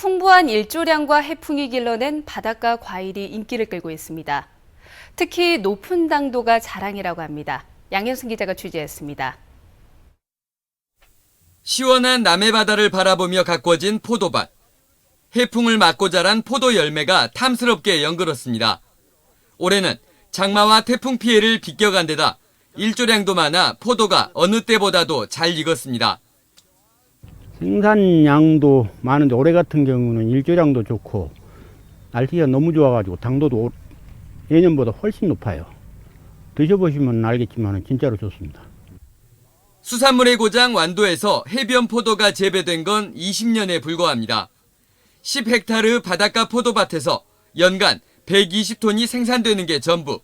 풍부한 일조량과 해풍이 길러낸 바닷가 과일이 인기를 끌고 있습니다. 특히 높은 당도가 자랑이라고 합니다. 양현승 기자가 취재했습니다. 시원한 남해 바다를 바라보며 가꿔진 포도밭. 해풍을 맞고 자란 포도 열매가 탐스럽게 연그렀습니다. 올해는 장마와 태풍 피해를 비껴간 데다 일조량도 많아 포도가 어느 때보다도 잘 익었습니다. 생산량도 많은데 올해 같은 경우는 일조량도 좋고 날씨가 너무 좋아가지고 당도도 올- 예년보다 훨씬 높아요. 드셔보시면 알겠지만 진짜로 좋습니다. 수산물의 고장 완도에서 해변 포도가 재배된 건 20년에 불과합니다. 10헥타르 바닷가 포도밭에서 연간 120톤이 생산되는 게 전부.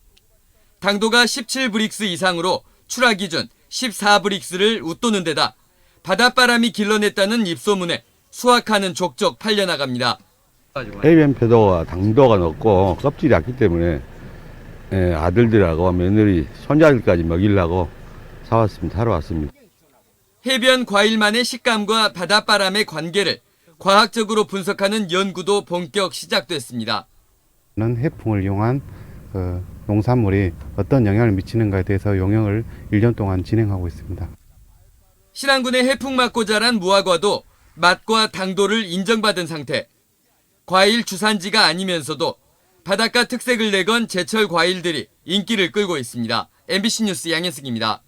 당도가 17브릭스 이상으로 출하 기준 14브릭스를 웃도는 데다 바닷바람이 길러냈다는 입소문에 수확하는 족족 팔려나갑니다. 해변 표도가 당도가 높고 껍질이 약기 때문에 예, 아들들하고 며느리, 손자들까지 먹이려고 사왔습니다. 사러 왔습니다. 해변 과일만의 식감과 바닷바람의 관계를 과학적으로 분석하는 연구도 본격 시작됐습니다. 는 해풍을 이용한 그 농산물이 어떤 영향을 미치는가에 대해서 용역을 1년 동안 진행하고 있습니다. 신안군의 해풍 맞고 자란 무화과도 맛과 당도를 인정받은 상태. 과일 주산지가 아니면서도 바닷가 특색을 내건 제철 과일들이 인기를 끌고 있습니다. MBC 뉴스 양현승입니다.